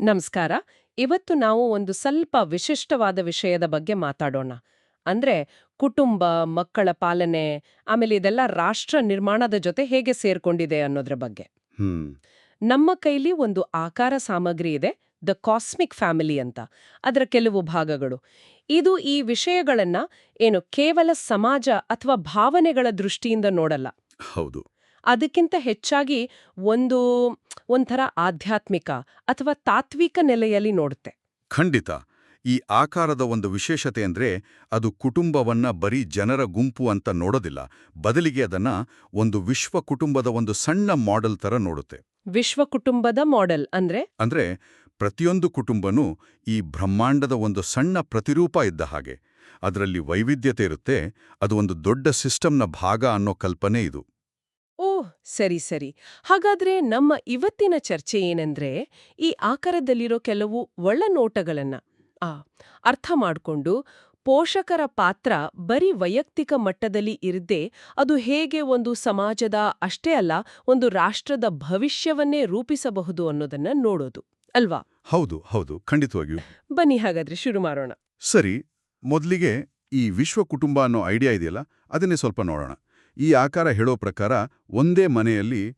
ನಮಸ್ಕಾರ. ಇವತ್ತು ನಾವು ಒಂದು ಸ್ವಲ್ಪ ವಿಶಿಷ್ಟವಾದ ವಿಷಯದ ಬಗ್ಗೆ ಮಾತಾಡೋಣ. ಅಂದ್ರೆ ಕುಟುಂಬ ಮಕ್ಕಳ ಪಾಲನೆ ಆಮೇಲೆ ಇದೆಲ್ಲ ರಾಷ್ಟ್ರ ನಿರ್ಮಾಣದ ಜೊತೆ ಹೇಗೆ ಸೇರ್ಕೊಂಡಿದೆ ಅನ್ನೋದ್ರ ಬಗ್ಗೆ. ನಮ್ಮ ಕೈಲಿ ಒಂದು ಆಕಾರ ಸಾಮಗ್ರಿ ಇದೆ ದ ಕಾಸ್ಮಿಕ್ ಫ್ಯಾಮಿಲಿ ಅಂತ. ಅದರ ಕೆಲವು ಭಾಗಗಳು. ಇದು ಈ ವಿಷಯಗಳನ್ನ ಏನು ಕೇವಲ ಸಮಾಜ ಅಥವಾ ಭಾವನೆಗಳ ದೃಷ್ಟಿಯಿಂದ ನೋಡಲ್ಲ. ಹೌದು. ಅದಕ್ಕಿಂತ ಹೆಚ್ಚಾಗಿ ಒಂದು ಒಂಥರ ಆಧ್ಯಾತ್ಮಿಕ ಅಥವಾ ತಾತ್ವಿಕ ನೆಲೆಯಲ್ಲಿ ನೋಡುತ್ತೆ. ಖಂಡಿತ. ಈ ಆಕಾರದ ಒಂದು ವಿಶೇಷತೆ ಅಂದ್ರೆ ಅದು ಕುಟುಂಬವನ್ನ ಬರೀ ಜನರ ಗುಂಪು ಅಂತ ನೋಡೋದಿಲ್ಲ. ಬದಲಿಗೆ ಅದನ್ನ ಒಂದು ವಿಶ್ವ ಕುಟುಂಬದ ಒಂದು ಸಣ್ಣ ಮಾಡೆಲ್ ತರ ನೋಡುತ್ತೆ. ವಿಶ್ವ ಕುಟುಂಬದ ಮಾಡೆಲ್ ಅಂದ್ರೆ? ಅಂದ್ರೆ ಪ್ರತಿಯೊಂದು ಕುಟುಂಬನೂ ಈ ಬ್ರಹ್ಮಾಂಡದ ಒಂದು ಸಣ್ಣ ಪ್ರತಿರೂಪ ಇದ್ದ ಹಾಗೆ. ಅದರಲ್ಲಿ ವೈವಿಧ್ಯತೆ ಇರುತ್ತೆ. ಅದು ಒಂದು ದೊಡ್ಡ ಸಿಸ್ಟಮ್ನ ಭಾಗ ಅನ್ನೋ ಕಲ್ಪನೆ ಇದು. ಸರಿ ಸರಿ. ಹಾಗಾದ್ರೆ ನಮ್ಮ ಇವತ್ತಿನ ಚರ್ಚೆ ಏನಂದ್ರೆ ಈ ಆಕಾರದಲ್ಲಿರೋ ಕೆಲವು ಒಳನೋಟಗಳನ್ನ ಆ ಅರ್ಥ ಮಾಡ್ಕೊಂಡು ಪೋಷಕರ ಪಾತ್ರ ಬರೀ ವೈಯಕ್ತಿಕ ಮಟ್ಟದಲ್ಲಿ ಇರದೆ ಅದು ಹೇಗೆ ಒಂದು ಸಮಾಜದ ಅಷ್ಟೇ ಅಲ್ಲ ಒಂದು ರಾಷ್ಟ್ರದ ಭವಿಷ್ಯವನ್ನೇ ರೂಪಿಸಬಹುದು ಅನ್ನೋದನ್ನ ನೋಡೋದು ಅಲ್ವಾ? ಹೌದು ಹೌದು. ಖಂಡಿತವಾಗಿಯೂ. ಬನ್ನಿ ಹಾಗಾದ್ರೆ ಶುರು ಮಾಡೋಣ. ಸರಿ ಮೊದಲಿಗೆ ಈ ವಿಶ್ವ ಕುಟುಂಬ ಅನ್ನೋ ಐಡಿಯಾ ಇದೆಯಲ್ಲ ಅದನ್ನೇ ಸ್ವಲ್ಪ ನೋಡೋಣ. ಈ ಆಕಾರ ಹೇಳೋ ಪ್ರಕಾರ ಒಂದೇ ಮನೆಯಲ್ಲಿ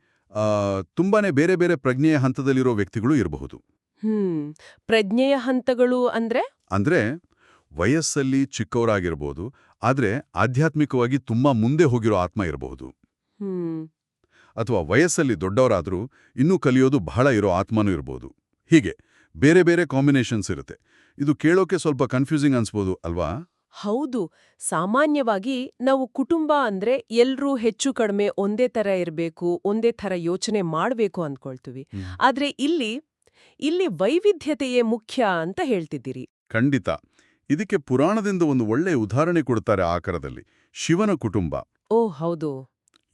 ತುಂಬಾನೇ ಬೇರೆ ಬೇರೆ ಪ್ರಜ್ಞೆಯ ಹಂತದಲ್ಲಿರೋ ವ್ಯಕ್ತಿಗಳು ಇರಬಹುದು. ಪ್ರಜ್ಞೆಯ ಹಂತಗಳು ಅಂದ್ರೆ? ಅಂದ್ರೆ ವಯಸ್ಸಲ್ಲಿ ಚಿಕ್ಕವರಾಗಿರ್ಬೋದು ಆದ್ರೆ ಆಧ್ಯಾತ್ಮಿಕವಾಗಿ ತುಂಬಾ ಮುಂದೆ ಹೋಗಿರೋ ಆತ್ಮ ಇರಬಹುದು. ಅಥವಾ ವಯಸ್ಸಲ್ಲಿ ದೊಡ್ಡವರಾದರೂ ಇನ್ನೂ ಕಲಿಯೋದು ಬಹಳ ಇರೋ ಆತ್ಮನೂ ಇರಬಹುದು ಹೀಗೆ ಬೇರೆ ಬೇರೆ ಕಾಂಬಿನೇಷನ್ಸ್ ಇರುತ್ತೆ. ಇದು ಕೇಳೋಕೆ ಸ್ವಲ್ಪ ಕನ್ಫ್ಯೂಸಿಂಗ್ ಅನ್ಸ್ಬೋದು ಅಲ್ವಾ? ಹೌದು ಸಾಮಾನ್ಯವಾಗಿ ನಾವು ಕುಟುಂಬ ಅಂದ್ರೆ ಎಲ್ರೂ ಹೆಚ್ಚು ಕಡಿಮೆ ಒಂದೇ ತರ ಇರಬೇಕು ಒಂದೇ ಥರ ಯೋಚನೆ ಮಾಡ್ಬೇಕು ಅಂದ್ಕೊಳ್ತೀವಿ. ಆದ್ರೆ ಇಲ್ಲಿ ಇಲ್ಲಿ ವೈವಿಧ್ಯತೆಯೇ ಮುಖ್ಯ ಅಂತ ಹೇಳ್ತಿದ್ದೀರಿ. ಖಂಡಿತ. ಇದಕ್ಕೆ ಪುರಾಣದಿಂದ ಒಂದು ಒಳ್ಳೆಯ ಉದಾಹರಣೆ ಕೊಡ್ತಾರೆ ಆಕರದಲ್ಲಿ. ಶಿವನ ಕುಟುಂಬ. ಓ ಹೌದು.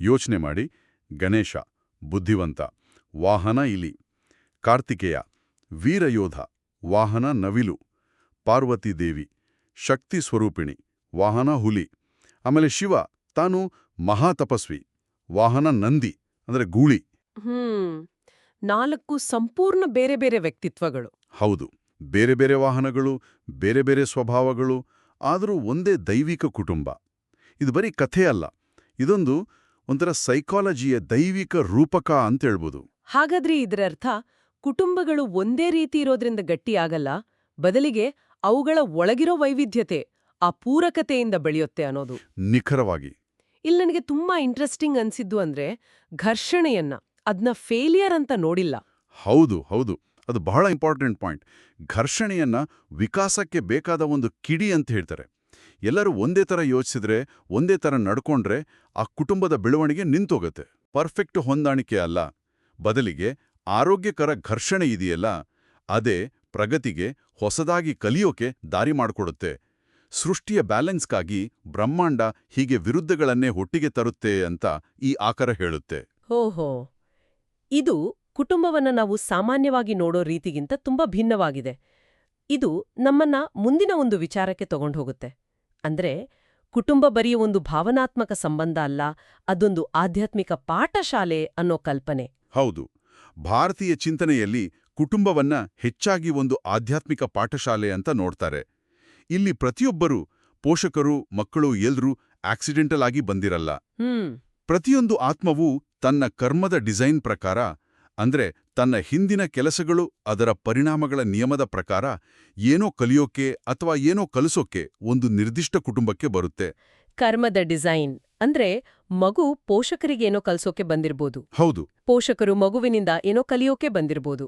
ಯೋಚನೆ ಮಾಡಿ ಗಣೇಶ ಬುದ್ಧಿವಂತ ವಾಹನ ಇಲಿ ಕಾರ್ತಿಕೇಯ ವೀರಯೋಧ ವಾಹನ ನವಿಲು ಪಾರ್ವತಿ ದೇವಿ ಶಕ್ತಿ ಸ್ವರೂಪಿಣಿ ವಾಹನ ಹುಲಿ. ಆಮೇಲೆ ಶಿವ ತಾನು ಮಹಾತಪಸ್ವಿ ವಾಹನ ನಂದಿ ಅಂದರೆ ಗೂಳಿ. ಹ್ಮ್. ನಾಲ್ಕು ಸಂಪೂರ್ಣ ಬೇರೆ ಬೇರೆ ವ್ಯಕ್ತಿತ್ವಗಳು. ಹೌದು. ಬೇರೆ ಬೇರೆ ವಾಹನಗಳು ಬೇರೆ ಬೇರೆ ಸ್ವಭಾವಗಳು ಆದರೂ ಒಂದೇ ದೈವಿಕ ಕುಟುಂಬ. ಇದು ಬರೀ ಕಥೆ ಅಲ್ಲ. ಇದೊಂದು ಒಂಥರ ಸೈಕಾಲಜಿಯ ದೈವಿಕ ರೂಪಕ ಅಂತ ಹೇಳ್ಬೋದು. ಹಾಗಾದ್ರೆ ಇದರರ್ಥ ಕುಟುಂಬಗಳು ಒಂದೇ ರೀತಿ ಇರೋದ್ರಿಂದ ಗಟ್ಟಿಯಾಗಲ್ಲ ಬದಲಿಗೆ ಅವುಗಳ ಒಳಗಿರೋ ವೈವಿಧ್ಯತೆ ಆ ಪೂರಕತೆಯಿಂದ ಬೆಳೆಯುತ್ತೆ ಅನ್ನೋದು. ನಿಖರವಾಗಿ. ಇಲ್ಲಿ ನನಗೆ ತುಂಬಾ ಇಂಟ್ರೆಸ್ಟಿಂಗ್ ಅನ್ಸಿದ್ದು ಅಂದ್ರೆ ಘರ್ಷಣೆಯನ್ನ ಅದನ್ನ ಫೇಲಿಯರ್ ಅಂತ ನೋಡಿಲ್ಲ. ಹೌದು ಹೌದು. ಅದು ಬಹಳ ಇಂಪಾರ್ಟೆಂಟ್ ಪಾಯಿಂಟ್ ಘರ್ಷಣೆಯನ್ನ ವಿಕಾಸಕ್ಕೆ ಬೇಕಾದ ಒಂದು ಕಿಡಿ ಅಂತ ಹೇಳ್ತಾರೆ. ಎಲ್ಲರೂ ಒಂದೇ ಥರ ಯೋಚಿಸಿದ್ರೆ ಒಂದೇ ಥರ ನಡ್ಕೊಂಡ್ರೆ ಆ ಕುಟುಂಬದ ಬೆಳವಣಿಗೆ ನಿಂತೋಗತ್ತೆ. ಪರ್ಫೆಕ್ಟ್ ಹೊಂದಾಣಿಕೆ ಅಲ್ಲ. ಬದಲಿಗೆ ಆರೋಗ್ಯಕರ ಘರ್ಷಣೆ ಇದೆಯಲ್ಲ ಅದೇ ಪ್ರಗತಿಗೆ ಹೊಸದಾಗಿ ಕಲಿಯೋಕೆ ದಾರಿ ಮಾಡಿಕೊಡುತ್ತೆ. ಸೃಷ್ಟಿಯ ಬ್ಯಾಲೆನ್ಸ್ಗಾಗಿ ಬ್ರಹ್ಮಾಂಡ ಹೀಗೆ ವಿರುದ್ಧಗಳನ್ನೇ ಒಟ್ಟಿಗೆ ತರುತ್ತೆ ಅಂತ ಈ ಆಕರ ಹೇಳುತ್ತೆ. ಓಹೋ! ಇದು ಕುಟುಂಬವನ್ನ ನಾವು ಸಾಮಾನ್ಯವಾಗಿ ನೋಡೋ ರೀತಿಗಿಂತ ತುಂಬಾ ಭಿನ್ನವಾಗಿದೆ. ಇದು ನಮ್ಮನ್ನ ಮುಂದಿನ ಒಂದು ವಿಚಾರಕ್ಕೆ ತಗೊಂಡು ಹೋಗುತ್ತೆ ಅಂದ್ರೆ ಕುಟುಂಬ ಬರೀ ಒಂದು ಭಾವನಾತ್ಮಕ ಸಂಬಂಧ ಅಲ್ಲ ಅದೊಂದು ಆಧ್ಯಾತ್ಮಿಕ ಪಾಠಶಾಲೆ ಅನ್ನೋ ಕಲ್ಪನೆ. ಹೌದು. ಭಾರತೀಯ ಚಿಂತನೆಯಲ್ಲಿ ಕುಟುಂಬವನ್ನ ಹೆಚ್ಚಾಗಿ ಒಂದು ಆಧ್ಯಾತ್ಮಿಕ ಪಾಠಶಾಲೆ ಅಂತ ನೋಡ್ತಾರೆ. ಇಲ್ಲಿ ಪ್ರತಿಯೊಬ್ಬರೂ ಪೋಷಕರು ಮಕ್ಕಳು ಎಲ್ರೂ ಆಕ್ಸಿಡೆಂಟಲ್ ಆಗಿ ಬಂದಿರಲ್ಲ. ಪ್ರತಿಯೊಂದು ಆತ್ಮವೂ ತನ್ನ ಕರ್ಮದ ಡಿಸೈನ್ ಪ್ರಕಾರ ಅಂದ್ರೆ ತನ್ನ ಹಿಂದಿನ ಕೆಲಸಗಳು ಅದರ ಪರಿಣಾಮಗಳ ನಿಯಮದ ಪ್ರಕಾರ ಏನೋ ಕಲಿಯೋಕೆ ಅಥವಾ ಏನೋ ಕಲಿಸೋಕೆ ಒಂದು ನಿರ್ದಿಷ್ಟ ಕುಟುಂಬಕ್ಕೆ ಬರುತ್ತೆ. ಕರ್ಮದ ಡಿಸೈನ್ ಅಂದ್ರೆ ಮಗು ಪೋಷಕರಿಗೇನೋ ಕಲಿಸೋಕೆ ಬಂದಿರ್ಬೋದು. ಹೌದು. ಪೋಷಕರು ಮಗುವಿನಿಂದ ಏನೋ ಕಲಿಯೋಕೆ ಬಂದಿರ್ಬೋದು.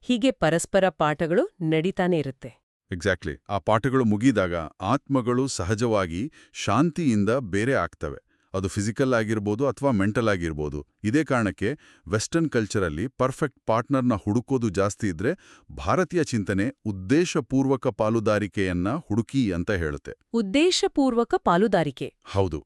ಹೀಗೆ ಪರಸ್ಪರ ಪಾಠಗಳು ನಡೀತಾನೆ ಇರುತ್ತೆ. ಎಕ್ಸಾಕ್ಟ್ಲಿ ಆ ಪಾಠಗಳು ಮುಗಿದಾಗ ಆತ್ಮಗಳು ಸಹಜವಾಗಿ ಶಾಂತಿಯಿಂದ ಬೇರೆ ಆಗ್ತವೆ. ಅದು ಫಿಸಿಕಲ್ ಆಗಿರ್ಬೋದು ಅಥವಾ ಮೆಂಟಲ್ ಆಗಿರ್ಬೋದು. ಇದೇ ಕಾರಣಕ್ಕೆ ವೆಸ್ಟರ್ನ್ ಕಲ್ಚರಲ್ಲಿ ಪರ್ಫೆಕ್ಟ್ ಪಾರ್ಟ್ನರ್ನ ಹುಡುಕೋದು ಜಾಸ್ತಿ ಇದ್ರೆ ಭಾರತೀಯ ಚಿಂತನೆ ಉದ್ದೇಶಪೂರ್ವಕ ಪಾಲುದಾರಿಕೆಯನ್ನ ಹುಡುಕಿ ಅಂತ ಹೇಳುತ್ತೆ. ಉದ್ದೇಶಪೂರ್ವಕ ಪಾಲುದಾರಿಕೆ. ಹೌದು.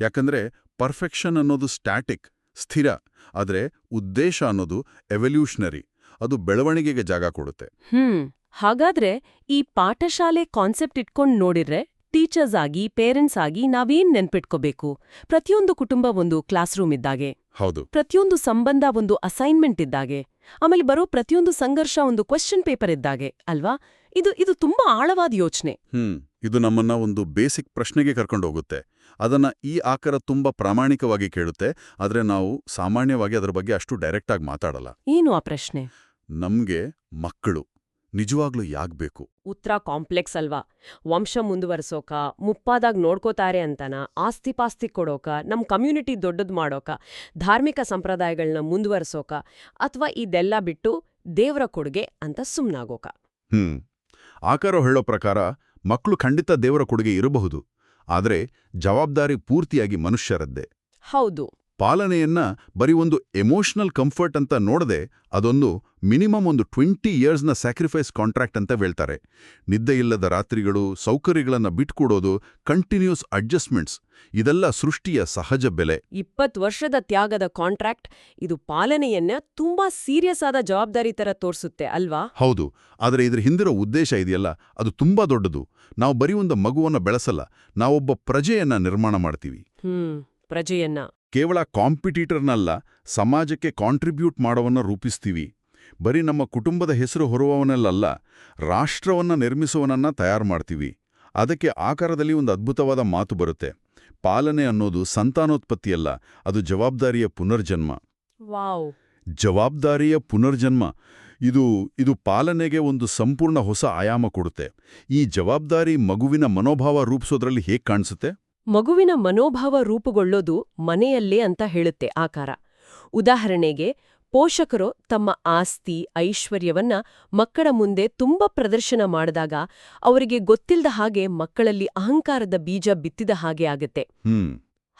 ಯಾಕಂದ್ರೆ ಪರ್ಫೆಕ್ಷನ್ ಅನ್ನೋದು ಸ್ಟ್ಯಾಟಿಕ್ ಸ್ಥಿರ. ಆದರೆ ಉದ್ದೇಶ ಅನ್ನೋದು ಎವಲ್ಯೂಷನರಿ ಅದು ಬೆಳವಣಿಗೆಗೆ ಜಾಗ ಕೊಡುತ್ತೆ. ಹ್ಮ್ ಹಾಗಾದ್ರೆ ಈ ಪಾಠಶಾಲೆ ಕಾನ್ಸೆಪ್ಟ್ ಇಟ್ಕೊಂಡ್ ನೋಡಿದ್ರೆ ಟೀಚರ್ಸ್ ಆಗಿ ಪೇರೆಂಟ್ಸ್ ಆಗಿ ನಾವೇನ್ ನೆನ್ಪಿಟ್ಕೋಬೇಕು? ಪ್ರತಿಯೊಂದು ಕುಟುಂಬ ಒಂದು ಕ್ಲಾಸ್ ರೂಮ್ ಇದ್ದಾಗೆ. ಹೌದು. ಪ್ರತಿಯೊಂದು ಸಂಬಂಧ ಒಂದು ಅಸೈನ್ಮೆಂಟ್ ಇದ್ದಾಗೆ. ಆಮೇಲೆ ಬರೋ ಪ್ರತಿಯೊಂದು ಸಂಘರ್ಷ ಒಂದು ಕ್ವೆಶ್ಚನ್ ಪೇಪರ್ ಇದ್ದಾಗೆ ಅಲ್ವಾ? ಇದು ಇದು ತುಂಬಾ ಆಳವಾದ ಯೋಚನೆ. ಹ್ಮ್ ಇದು ನಮ್ಮನ್ನ ಒಂದು ಬೇಸಿಕ್ ಪ್ರಶ್ನೆಗೆ ಕರ್ಕೊಂಡು ಹೋಗುತ್ತೆ. ಅದನ್ನ ಈ ಆಕರ ತುಂಬಾ ಪ್ರಾಮಾಣಿಕವಾಗಿ ಕೇಳುತ್ತೆ ಆದ್ರೆ ನಾವು ಸಾಮಾನ್ಯವಾಗಿ ಅದರ ಬಗ್ಗೆ ಅಷ್ಟು ಡೈರೆಕ್ಟ್ ಆಗಿ ಮಾತಾಡಲ್ಲ. ಏನು ಆ ಪ್ರಶ್ನೆ? ನಮ್ಗೆ ಮಕ್ಕಳು ನಿಜವಾಗ್ಲೂ ಯಾಗ್ಬೇಕು ಉತ್ತರ ಕಾಂಪ್ಲೆಕ್ಸ್ ಅಲ್ವಾ? ವಂಶ ಮುಂದುವರ್ಸೋಕ ಮುಪ್ಪಾದಾಗ ನೋಡ್ಕೋತಾರೆ ಅಂತನ ಆಸ್ತಿಪಾಸ್ತಿ ಕೊಡೋಕ ನಮ್ಮ ಕಮ್ಯುನಿಟಿ ದೊಡ್ಡದು ಮಾಡೋಕ ಧಾರ್ಮಿಕ ಸಂಪ್ರದಾಯಗಳನ್ನ ಮುಂದುವರ್ಸೋಕ ಅಥವಾ ಇದೆಲ್ಲ ಬಿಟ್ಟು ದೇವರ ಕೊಡುಗೆ ಅಂತ ಸುಮ್ನಾಗೋಕ. ಹ್ಮ್. ಆಕಾರ ಹೇಳೋ ಪ್ರಕಾರ ಮಕ್ಕಳು ಖಂಡಿತ ದೇವರ ಕೊಡುಗೆ ಇರಬಹುದು ಆದರೆ ಜವಾಬ್ದಾರಿ ಪೂರ್ತಿಯಾಗಿ ಮನುಷ್ಯರದ್ದೇ. ಹೌದು. ಪಾಲನೆಯನ್ನ ಬರೀ ಒಂದು ಎಮೋಷನಲ್ ಕಂಫರ್ಟ್ ಅಂತ ನೋಡದೆ ಅದೊಂದು ಮಿನಿಮಮ್ ಒಂದು ಟ್ವೆಂಟಿ ಇಯರ್ಸ್ನ ಸ್ಯಾಕ್ರಿಫೈಸ್ ಕಾಂಟ್ರಾಕ್ಟ್ ಅಂತ ಹೇಳ್ತಾರೆ. ನಿದ್ದೆ ಇಲ್ಲದ ರಾತ್ರಿಗಳು ಸೌಕರ್ಯಗಳನ್ನು ಬಿಟ್ಕೊಡೋದು ಕಂಟಿನ್ಯೂಸ್ ಅಡ್ಜಸ್ಟ್ಮೆಂಟ್ಸ್ ಇದೆಲ್ಲ ಸೃಷ್ಟಿಯ ಸಹಜ ಬೆಲೆ. ಇಪ್ಪತ್ ವರ್ಷದ ತ್ಯಾಗದ ಕಾಂಟ್ರಾಕ್ಟ್ ಇದು ಪಾಲನೆಯನ್ನ ತುಂಬಾ ಸೀರಿಯಸ್ ಆದ ಜವಾಬ್ದಾರಿ ತರ ತೋರಿಸುತ್ತೆ ಅಲ್ವಾ? ಹೌದು. ಆದರೆ ಇದ್ರ ಹಿಂದಿರೋ ಉದ್ದೇಶ ಇದೆಯಲ್ಲ ಅದು ತುಂಬಾ ದೊಡ್ಡದು. ನಾವು ಬರೀ ಒಂದು ಮಗುವನ್ನ ಬೆಳೆಸಲ್ಲ ನಾವೊಬ್ಬ ಪ್ರಜೆಯನ್ನ ನಿರ್ಮಾಣ ಮಾಡ್ತೀವಿ. ಹ್ಮ್ ಪ್ರಜೆಯನ್ನ. ಕೇವಲ ಕಾಂಪಿಟೀಟರ್ನಲ್ಲ ಸಮಾಜಕ್ಕೆ ಕಾಂಟ್ರಿಬ್ಯೂಟ್ ಮಾಡೋವನ್ನ ರೂಪಿಸ್ತೀವಿ. ಬರೀ ನಮ್ಮ ಕುಟುಂಬದ ಹೆಸರು ಹೊರುವವನಲ್ಲ ರಾಷ್ಟ್ರವನ್ನ ನಿರ್ಮಿಸುವವನನ್ನ ತಯಾರು ಮಾಡ್ತೀವಿ. ಅದಕ್ಕೆ ಆಕಾರದಲ್ಲಿ ಒಂದು ಅದ್ಭುತವಾದ ಮಾತು ಬರುತ್ತೆ. ಪಾಲನೆ ಅನ್ನೋದು ಸಂತಾನೋತ್ಪತ್ತಿಯಲ್ಲ ಅದು ಜವಾಬ್ದಾರಿಯ ಪುನರ್ಜನ್ಮ. ವಾವ್. ಜವಾಬ್ದಾರಿಯ ಪುನರ್ಜನ್ಮ ಇದು ಇದು ಪಾಲನೆಗೆ ಒಂದು ಸಂಪೂರ್ಣ ಹೊಸ ಆಯಾಮ ಕೊಡುತ್ತೆ. ಈ ಜವಾಬ್ದಾರಿ ಮಗುವಿನ ಮನೋಭಾವ ರೂಪಿಸೋದ್ರಲ್ಲಿ ಹೇಗೆ ಕಾಣಿಸುತ್ತೆ? ಮಗುವಿನ ಮನೋಭಾವ ರೂಪುಗೊಳ್ಳೋದು ಮನೆಯಲ್ಲೇ ಅಂತ ಹೇಳುತ್ತೆ ಆಕಾರ. ಉದಾಹರಣೆಗೆ ಪೋಷಕರು ತಮ್ಮ ಆಸ್ತಿ ಐಶ್ವರ್ಯವನ್ನ ಮಕ್ಕಳ ಮುಂದೆ ತುಂಬ ಪ್ರದರ್ಶನ ಮಾಡಿದಾಗ ಅವರಿಗೆ ಗೊತ್ತಿಲ್ಲದ ಹಾಗೆ ಮಕ್ಕಳಲ್ಲಿ ಅಹಂಕಾರದ ಬೀಜ ಬಿತ್ತಿದ ಹಾಗೆ ಆಗತ್ತೆ.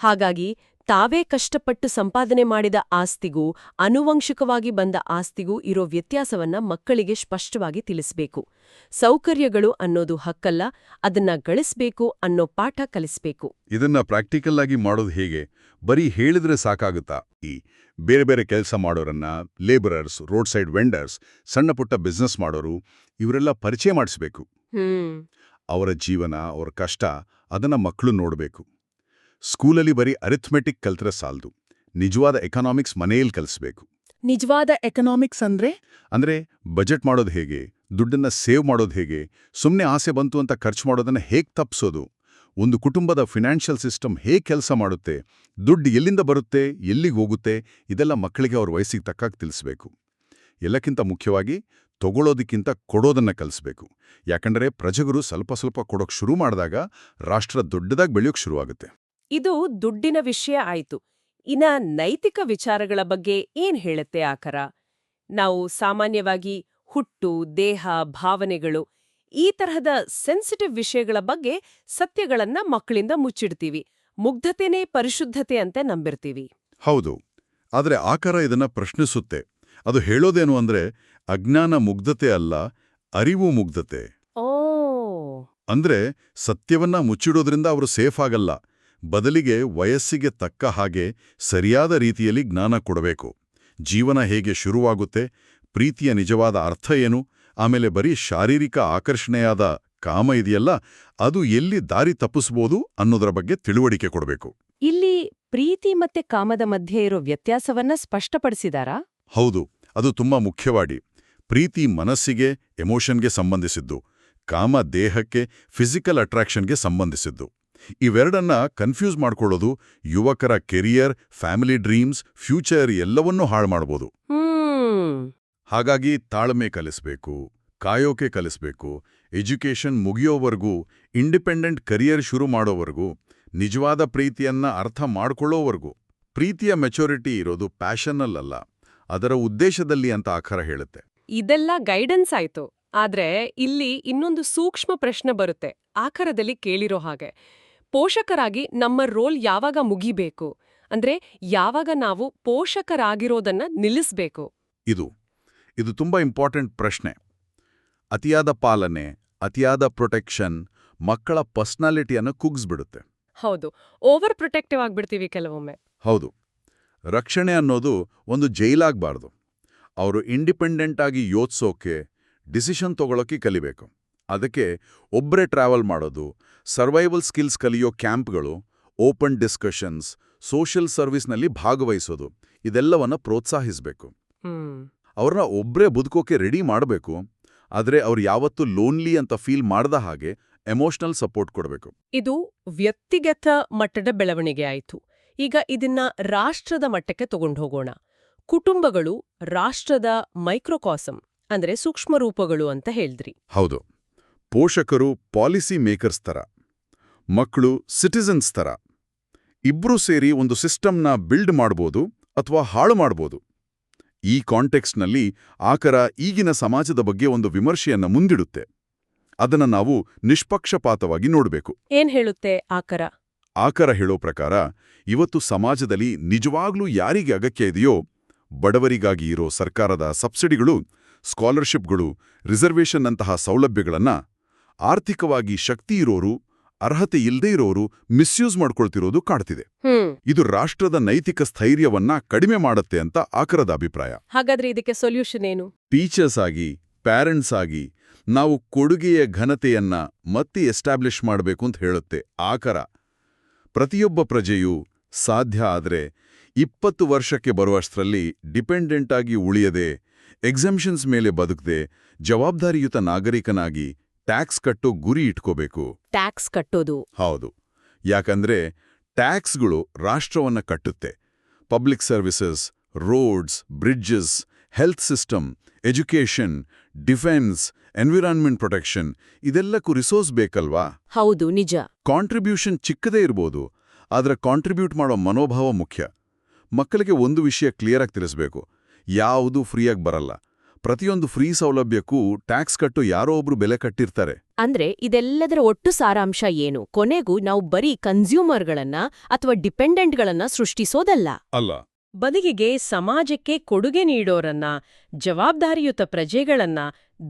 ಹಾಗಾಗಿ ತಾವೇ ಕಷ್ಟಪಟ್ಟು ಸಂಪಾದನೆ ಮಾಡಿದ ಆಸ್ತಿಗೂ ಅನುವಂಶಿಕವಾಗಿ ಬಂದ ಆಸ್ತಿಗೂ ಇರೋ ವ್ಯತ್ಯಾಸವನ್ನ ಮಕ್ಕಳಿಗೆ ಸ್ಪಷ್ಟವಾಗಿ ತಿಳಿಸ್ಬೇಕು. ಸೌಕರ್ಯಗಳು ಅನ್ನೋದು ಹಕ್ಕಲ್ಲ ಅದನ್ನ ಗಳಿಸ್ಬೇಕು ಅನ್ನೋ ಪಾಠ ಕಲಿಸ್ಬೇಕು. ಇದನ್ನ ಪ್ರಾಕ್ಟಿಕಲ್ ಆಗಿ ಮಾಡೋದು ಹೇಗೆ? ಬರೀ ಹೇಳಿದ್ರೆ ಸಾಕಾಗುತ್ತಾ? ಈ ಬೇರೆ ಬೇರೆ ಕೆಲಸ ಮಾಡೋರನ್ನ ಲೇಬರರ್ಸ್ ರೋಡ್ ಸೈಡ್ ವೆಂಡರ್ಸ್ ಸಣ್ಣ ಪುಟ್ಟ ಬಿಸ್ನೆಸ್ ಮಾಡೋರು ಇವರೆಲ್ಲ ಪರಿಚಯ ಮಾಡಿಸ್ಬೇಕು. ಅವರ ಜೀವನ ಅವರ ಕಷ್ಟ ಅದನ್ನ ಮಕ್ಕಳು ನೋಡಬೇಕು. ಸ್ಕೂಲಲ್ಲಿ ಬರೀ ಅರಿಥ್ಮೆಟಿಕ್ ಕಲ್ತ್ರೆ ಸಾಲ್ದು. ನಿಜವಾದ ಎಕನಾಮಿಕ್ಸ್ ಮನೆಯಲ್ಲಿ ಕಲಿಸ್ಬೇಕು. ನಿಜವಾದ ಎಕನಾಮಿಕ್ಸ್ ಅಂದ್ರೆ? ಅಂದ್ರೆ ಬಜೆಟ್ ಮಾಡೋದು ಹೇಗೆ ದುಡ್ಡನ್ನ ಸೇವ್ ಮಾಡೋದು ಹೇಗೆ ಸುಮ್ಮನೆ ಆಸೆ ಬಂತು ಅಂತ ಖರ್ಚು ಮಾಡೋದನ್ನ ಹೇಗೆ ತಪ್ಪಿಸೋದು ಒಂದು ಕುಟುಂಬದ ಫಿನಾನ್ಷಿಯಲ್ ಸಿಸ್ಟಮ್ ಹೇಗೆ ಕೆಲಸ ಮಾಡುತ್ತೆ ದುಡ್ಡು ಎಲ್ಲಿಂದ ಬರುತ್ತೆ ಎಲ್ಲಿಗೆ ಹೋಗುತ್ತೆ ಇದೆಲ್ಲ ಮಕ್ಕಳಿಗೆ ಅವ್ರ ವಯಸ್ಸಿಗೆ ತಕ್ಕಾಗಿ ತಿಳಿಸ್ಬೇಕು. ಎಲ್ಲಕ್ಕಿಂತ ಮುಖ್ಯವಾಗಿ ತಗೊಳ್ಳೋದಕ್ಕಿಂತ ಕೊಡೋದನ್ನ ಕಲಿಸ್ಬೇಕು. ಯಾಕಂದರೆ ಪ್ರಜೆಗರು ಸ್ವಲ್ಪ ಸ್ವಲ್ಪ ಕೊಡೋಕ್ ಶುರು ಮಾಡಿದಾಗ ರಾಷ್ಟ್ರ ದೊಡ್ಡದಾಗಿ ಬೆಳೆಯೋಕ್ಕೆ ಶುರುವಾಗುತ್ತೆ. ಇದು ದುಡ್ಡಿನ ವಿಷಯ ಆಯಿತು. ಇನ್ನ ನೈತಿಕ ವಿಚಾರಗಳ ಬಗ್ಗೆ ಏನ್ ಹೇಳುತ್ತೆ ಆಕರ ನಾವು ಸಾಮಾನ್ಯವಾಗಿ ಹುಟ್ಟು ದೇಹ ಭಾವನೆಗಳು ಈ ತರಹದ ಸೆನ್ಸಿಟಿವ್ ವಿಷಯಗಳ ಬಗ್ಗೆ ಸತ್ಯಗಳನ್ನ ಮಕ್ಕಳಿಂದ ಮುಚ್ಚಿಡ್ತೀವಿ. ಮುಗ್ಧತೆನೇ ಪರಿಶುದ್ಧತೆ ಅಂತ ನಂಬಿರ್ತೀವಿ. ಹೌದು. ಆದರೆ ಆಕರ ಇದನ್ನ ಪ್ರಶ್ನಿಸುತ್ತೆ. ಅದು ಹೇಳೋದೇನು ಅಂದ್ರೆ ಅಜ್ಞಾನ ಮುಗ್ಧತೆ ಅಲ್ಲ ಅರಿವು ಮುಗ್ಧತೆ. ಓ. ಅಂದ್ರೆ ಸತ್ಯವನ್ನ ಮುಚ್ಚಿಡೋದ್ರಿಂದ ಅವರು ಸೇಫ್ ಆಗಲ್ಲ. ಬದಲಿಗೆ ವಯಸ್ಸಿಗೆ ತಕ್ಕ ಹಾಗೆ ಸರಿಯಾದ ರೀತಿಯಲ್ಲಿ ಜ್ಞಾನ ಕೊಡಬೇಕು. ಜೀವನ ಹೇಗೆ ಶುರುವಾಗುತ್ತೆ ಪ್ರೀತಿಯ ನಿಜವಾದ ಅರ್ಥ ಏನು ಆಮೇಲೆ ಬರೀ ಶಾರೀರಿಕ ಆಕರ್ಷಣೆಯಾದ ಕಾಮ ಇದೆಯಲ್ಲ ಅದು ಎಲ್ಲಿ ದಾರಿ ತಪ್ಪಿಸ್ಬೋದು ಅನ್ನೋದರ ಬಗ್ಗೆ ತಿಳುವಳಿಕೆ ಕೊಡಬೇಕು. ಇಲ್ಲಿ ಪ್ರೀತಿ ಮತ್ತೆ ಕಾಮದ ಮಧ್ಯೆ ಇರೋ ವ್ಯತ್ಯಾಸವನ್ನ ಸ್ಪಷ್ಟಪಡಿಸಿದಾರಾ? ಹೌದು ಅದು ತುಂಬಾ ಮುಖ್ಯವಾಡಿ. ಪ್ರೀತಿ ಮನಸ್ಸಿಗೆ ಎಮೋಷನ್ಗೆ ಸಂಬಂಧಿಸಿದ್ದು ಕಾಮ ದೇಹಕ್ಕೆ ಫಿಸಿಕಲ್ ಅಟ್ರಾಕ್ಷನ್ಗೆ ಸಂಬಂಧಿಸಿದ್ದು. ಇವೆರಡನ್ನ ಕನ್ಫ್ಯೂಸ್ ಮಾಡ್ಕೊಳ್ಳೋದು ಯುವಕರ ಕೆರಿಯರ್ ಫ್ಯಾಮಿಲಿ ಡ್ರೀಮ್ಸ್ ಫ್ಯೂಚರ್ ಎಲ್ಲವನ್ನೂ ಹಾಳು ಮಾಡ್ಬೋದು. ಹ್ಮ್. ಹಾಗಾಗಿ ತಾಳ್ಮೆ ಕಲಿಸ್ಬೇಕು ಕಾಯೋಕೆ ಕಲಿಸ್ಬೇಕು ಎಜುಕೇಷನ್ ಮುಗಿಯೋವರೆಗೂ ಇಂಡಿಪೆಂಡೆಂಟ್ ಕರಿಯರ್ ಶುರು ಮಾಡೋವರೆಗೂ ನಿಜವಾದ ಪ್ರೀತಿಯನ್ನ ಅರ್ಥ ಮಾಡ್ಕೊಳ್ಳೋವರೆಗೂ. ಪ್ರೀತಿಯ ಮೆಚುರಿಟಿ ಇರೋದು ಪ್ಯಾಷನ್ನಲ್ಲ ಅದರ ಉದ್ದೇಶದಲ್ಲಿ ಅಂತ ಆಖರ ಹೇಳುತ್ತೆ. ಇದೆಲ್ಲ ಗೈಡೆನ್ಸ್ ಆಯ್ತು ಆದ್ರೆ ಇಲ್ಲಿ ಇನ್ನೊಂದು ಸೂಕ್ಷ್ಮ ಪ್ರಶ್ನೆ ಬರುತ್ತೆ ಆಖರದಲ್ಲಿ ಕೇಳಿರೋ ಹಾಗೆ. ಪೋಷಕರಾಗಿ ನಮ್ಮ ರೋಲ್ ಯಾವಾಗ ಮುಗಿಬೇಕು? ಅಂದ್ರೆ ಯಾವಾಗ ನಾವು ಪೋಷಕರಾಗಿರೋದನ್ನ ನಿಲ್ಲಿಸಬೇಕು? ಇದು ಇದು ತುಂಬಾ ಇಂಪಾರ್ಟೆಂಟ್ ಪ್ರಶ್ನೆ. ಅತಿಯಾದ ಪಾಲನೆ ಅತಿಯಾದ ಪ್ರೊಟೆಕ್ಷನ್ ಮಕ್ಕಳ ಪರ್ಸ್ನಾಲಿಟಿಯನ್ನು ಕುಗ್ಸ್ಬಿಡುತ್ತೆ. ಹೌದು ಓವರ್ ಪ್ರೊಟೆಕ್ಟಿವ್ ಆಗಿಬಿಡ್ತೀವಿ ಕೆಲವೊಮ್ಮೆ. ಹೌದು ರಕ್ಷಣೆ ಅನ್ನೋದು ಒಂದು ಜೈಲಾಗಬಾರ್ದು. ಅವರು ಇಂಡಿಪೆಂಡೆಂಟ್ ಆಗಿ ಯೋಚಿಸೋಕೆ ಡಿಸಿಷನ್ ತಗೊಳ್ಳೋಕೆ ಕಲಿಬೇಕು. ಅದಕ್ಕೆ ಒಬ್ಬರೇ ಟ್ರಾವೆಲ್ ಮಾಡೋದು ಸರ್ವೈವಲ್ ಸ್ಕಿಲ್ಸ್ ಕಲಿಯೋ ಕ್ಯಾಂಪ್ಗಳು ಓಪನ್ ಡಿಸ್ಕಷನ್ಸ್ ಸೋಷಿಯಲ್ ಸರ್ವಿಸ್ನಲ್ಲಿ ಭಾಗವಹಿಸೋದು ಇದೆಲ್ಲವನ್ನ ಪ್ರೋತ್ಸಾಹಿಸಬೇಕು. ಅವ್ರನ್ನ ಒಬ್ಬರೇ ಬದುಕೋಕೆ ರೆಡಿ ಮಾಡಬೇಕು ಆದರೆ ಅವ್ರು ಯಾವತ್ತೂ ಲೋನ್ಲಿ ಅಂತ ಫೀಲ್ ಮಾಡದ ಹಾಗೆ ಎಮೋಷನಲ್ ಸಪೋರ್ಟ್ ಕೊಡಬೇಕು. ಇದು ವ್ಯಕ್ತಿಗತ ಮಟ್ಟದ ಬೆಳವಣಿಗೆ ಆಯಿತು. ಈಗ ಇದನ್ನ ರಾಷ್ಟ್ರದ ಮಟ್ಟಕ್ಕೆ ತಗೊಂಡು ಹೋಗೋಣ. ಕುಟುಂಬಗಳು ರಾಷ್ಟ್ರದ ಮೈಕ್ರೋಕಾಸಮ್ ಅಂದ್ರೆ ಸೂಕ್ಷ್ಮ ರೂಪಗಳು ಅಂತ ಹೇಳಿದ್ರಿ. ಹೌದು. ಪೋಷಕರು ಪಾಲಿಸಿ ಮೇಕರ್ಸ್ ಥರ ಮಕ್ಕಳು ಸಿಟಿಸನ್ಸ್ ಥರ. ಇಬ್ಬರೂ ಸೇರಿ ಒಂದು ಸಿಸ್ಟಮ್ನ ಬಿಲ್ಡ್ ಮಾಡ್ಬೋದು ಅಥವಾ ಹಾಳು ಮಾಡ್ಬೋದು. ಈ ಕಾಂಟೆಕ್ಸ್ಟ್ನಲ್ಲಿ ಆಕರ ಈಗಿನ ಸಮಾಜದ ಬಗ್ಗೆ ಒಂದು ವಿಮರ್ಶೆಯನ್ನ ಮುಂದಿಡುತ್ತೆ. ಅದನ್ನ ನಾವು ನಿಷ್ಪಕ್ಷಪಾತವಾಗಿ ನೋಡಬೇಕು. ಏನ್ ಹೇಳುತ್ತೆ ಆಕರ? ಆಕರ ಹೇಳೋ ಪ್ರಕಾರ ಇವತ್ತು ಸಮಾಜದಲ್ಲಿ ನಿಜವಾಗ್ಲೂ ಯಾರಿಗೆ ಅಗತ್ಯ ಇದೆಯೋ ಬಡವರಿಗಾಗಿ ಇರೋ ಸರ್ಕಾರದ ಸಬ್ಸಿಡಿಗಳು ಸ್ಕಾಲರ್ಶಿಪ್ಗಳು ರಿಸರ್ವೇಷನ್ನಂತಹ ಸೌಲಭ್ಯಗಳನ್ನ ಆರ್ಥಿಕವಾಗಿ ಶಕ್ತಿ ಇರೋರು ಅರ್ಹತೆ ಇಲ್ಲದೇ ಇರೋರು ಮಿಸ್ಯೂಸ್ ಮಾಡ್ಕೊಳ್ತಿರೋದು ಕಾಡ್ತಿದೆ ಇದು ರಾಷ್ಟ್ರದ ನೈತಿಕ ಸ್ಥೈರ್ಯವನ್ನ ಕಡಿಮೆ ಮಾಡುತ್ತೆ ಅಂತ ಆಕರದ ಅಭಿಪ್ರಾಯ. ಹಾಗಾದ್ರೆ ಇದಕ್ಕೆ ಸೊಲ್ಯೂಷನ್ ಏನು? ಟೀಚರ್ಸ್ ಆಗಿ ಪ್ಯಾರೆಂಟ್ಸ್ ಆಗಿ ನಾವು ಕೊಡುಗೆಯ ಘನತೆಯನ್ನ ಮತ್ತೆ ಎಸ್ಟಾಬ್ಲಿಷ್ ಮಾಡಬೇಕು ಅಂತ ಹೇಳುತ್ತೆ ಆಕರ. ಪ್ರತಿಯೊಬ್ಬ ಪ್ರಜೆಯೂ ಸಾಧ್ಯ ಆದ್ರೆ ಇಪ್ಪತ್ತು ವರ್ಷಕ್ಕೆ ಬರುವಷ್ಟರಲ್ಲಿ ಡಿಪೆಂಡೆಂಟ್ ಆಗಿ ಉಳಿಯದೆ ಎಕ್ಸೆಂಪ್ಷನ್ಸ್ ಮೇಲೆ ಬದುಕದೆ ಜವಾಬ್ದಾರಿಯುತ ನಾಗರಿಕನಾಗಿ ಟ್ಯಾಕ್ಸ್ ಕಟ್ಟೋ ಗುರಿ ಇಟ್ಕೋಬೇಕು. ಟ್ಯಾಕ್ಸ್ ಕಟ್ಟೋದು. ಹೌದು. ಯಾಕಂದ್ರೆ ಟ್ಯಾಕ್ಸ್ಗಳು ರಾಷ್ಟ್ರವನ್ನ ಕಟ್ಟುತ್ತೆ. Public services roads bridges health system education defence environment protection ಇದೆಲ್ಲಕ್ಕೂ resource ಬೇಕಲ್ವಾ? ಹೌದು ನಿಜ. ಕಾಂಟ್ರಿಬ್ಯೂಷನ್ ಚಿಕ್ಕದೇ ಇರ್ಬೋದು ಆದರೆ ಕಾಂಟ್ರಿಬ್ಯೂಟ್ ಮಾಡೋ ಮನೋಭಾವ ಮುಖ್ಯ. ಮಕ್ಕಳಿಗೆ ಒಂದು ವಿಷಯ ಕ್ಲಿಯರಾಗಿ ತಿಳಿಸ್ಬೇಕು. ಯಾವುದು ಫ್ರೀಯಾಗಿ ಬರಲ್ಲ. ಪ್ರತಿಯೊಂದು ಫ್ರೀ ಸೌಲಭ್ಯಕ್ಕೂ ಟ್ಯಾಕ್ಸ್ ಕಟ್ಟು ಯಾರೋ ಒಬ್ರು ಬೆಲೆ ಕಟ್ಟಿರ್ತಾರೆ. ಅಂದ್ರೆ ಇದೆಲ್ಲದರ ಒಟ್ಟು ಸಾರಾಂಶ ಏನು? ಕೊನೆಗೂ ನಾವು ಬರೀ ಕನ್ಸ್ಯೂಮರ್ಗಳನ್ನ ಅಥವಾ ಡಿಪೆಂಡೆಂಟ್ಗಳನ್ನ ಸೃಷ್ಟಿಸೋದಲ್ಲ. ಅಲ್ಲ. ಬದುಕಿಗೆ ಸಮಾಜಕ್ಕೆ ಕೊಡುಗೆ ನೀಡೋರನ್ನ ಜವಾಬ್ದಾರಿಯುತ ಪ್ರಜೆಗಳನ್ನ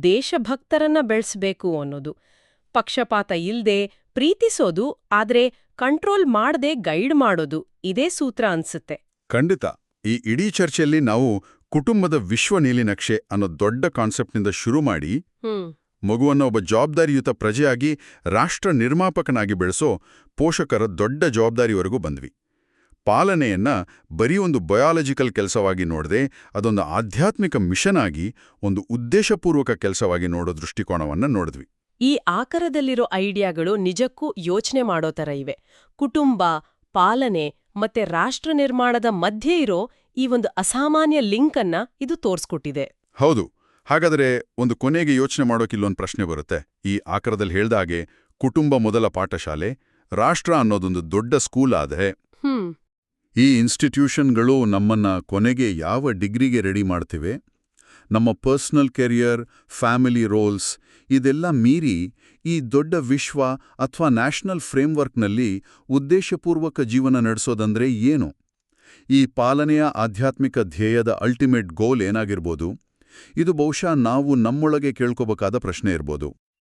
ದೇಶಭಕ್ತರನ್ನ ಬೆಳೆಸಬೇಕು ಅನ್ನೋದು. ಪಕ್ಷಪಾತ ಇಲ್ದೆ ಪ್ರೀತಿಸೋದು ಆದ್ರೆ ಕಂಟ್ರೋಲ್ ಮಾಡದೆ ಗೈಡ್ ಮಾಡೋದು ಇದೇ ಸೂತ್ರ ಅನ್ಸುತ್ತೆ. ಖಂಡಿತ. ಈ ಇಡೀ ಚರ್ಚೆಯಲ್ಲಿ ನಾವು ಕುಟುಂಬದ ವಿಶ್ವ ನೀಲಿನಕ್ಷೆ ಅನ್ನೋ ದೊಡ್ಡ ಕಾನ್ಸೆಪ್ಟ್ನಿಂದ ಶುರು ಮಾಡಿ ಮಗುವನ್ನ ಒಬ್ಬ ಜವಾಬ್ದಾರಿಯುತ ಪ್ರಜೆಯಾಗಿ ರಾಷ್ಟ್ರ ನಿರ್ಮಾಪಕನಾಗಿ ಬೆಳೆಸೋ ಪೋಷಕರ ದೊಡ್ಡ ಜವಾಬ್ದಾರಿವರೆಗೂ ಬಂದ್ವಿ. ಪಾಲನೆಯನ್ನ ಬರೀ ಒಂದು ಬಯಾಲಜಿಕಲ್ ಕೆಲಸವಾಗಿ ನೋಡದೆ ಅದೊಂದು ಆಧ್ಯಾತ್ಮಿಕ ಮಿಷನ್ ಆಗಿ ಒಂದು ಉದ್ದೇಶಪೂರ್ವಕ ಕೆಲಸವಾಗಿ ನೋಡೋ ದೃಷ್ಟಿಕೋನವನ್ನ ನೋಡಿದ್ವಿ. ಈ ಆಕಾರದಲ್ಲಿರೋ ಐಡಿಯಾಗಳು ನಿಜಕ್ಕೂ ಯೋಚನೆ ಮಾಡೋ ತರ ಇವೆ. ಕುಟುಂಬ ಪಾಲನೆ ಮತ್ತೆ ರಾಷ್ಟ್ರ ನಿರ್ಮಾಣದ ಮಧ್ಯೆ ಇರೋ ಈ ಒಂದು ಅಸಾಮಾನ್ಯ ಲಿಂಕ್ ಅನ್ನ ಇದು ತೋರ್ಸ್ಕೊಟ್ಟಿದೆ. ಹೌದು. ಹಾಗಾದರೆ ಒಂದು ಕೊನೆಗೆ ಯೋಚನೆ ಮಾಡೋಕಿಲ್ಲೊಂದು ಪ್ರಶ್ನೆ ಬರುತ್ತೆ. ಈ ಆಕರದಲ್ಲಿ ಹೇಳ್ದಾಗೆ ಕುಟುಂಬ ಮೊದಲ ಪಾಠಶಾಲೆ ರಾಷ್ಟ್ರ ಅನ್ನೋದೊಂದು ದೊಡ್ಡ ಸ್ಕೂಲ್ ಆದರೆ ಈ ಇನ್ಸ್ಟಿಟ್ಯೂಷನ್ಗಳು ನಮ್ಮನ್ನ ಕೊನೆಗೆ ಯಾವ ಡಿಗ್ರಿಗೆ ರೆಡಿ ಮಾಡ್ತಿವೆ? ನಮ್ಮ ಪರ್ಸನಲ್ ಕೆರಿಯರ್ ಫ್ಯಾಮಿಲಿ ರೋಲ್ಸ್ ಇದೆಲ್ಲ ಮೀರಿ ಈ ದೊಡ್ಡ ವಿಶ್ವ ಅಥವಾ ನ್ಯಾಷನಲ್ ಫ್ರೇಮ್ವರ್ಕ್ನಲ್ಲಿ ಉದ್ದೇಶಪೂರ್ವಕ ಜೀವನ ನಡೆಸೋದಂದ್ರೆ ಏನು? ಈ ಪಾಲನೆಯ ಆಧ್ಯಾತ್ಮಿಕ ಧ್ಯೇಯದ ಅಲ್ಟಿಮೇಟ್ ಗೋಲ್ ಏನಾಗಿರ್ಬೋದು? ಇದು ಬಹುಶಃ ನಾವು ನಮ್ಮೊಳಗೆ ಕೇಳ್ಕೋಬೇಕಾದ ಪ್ರಶ್ನೆ ಇರ್ಬೋದು.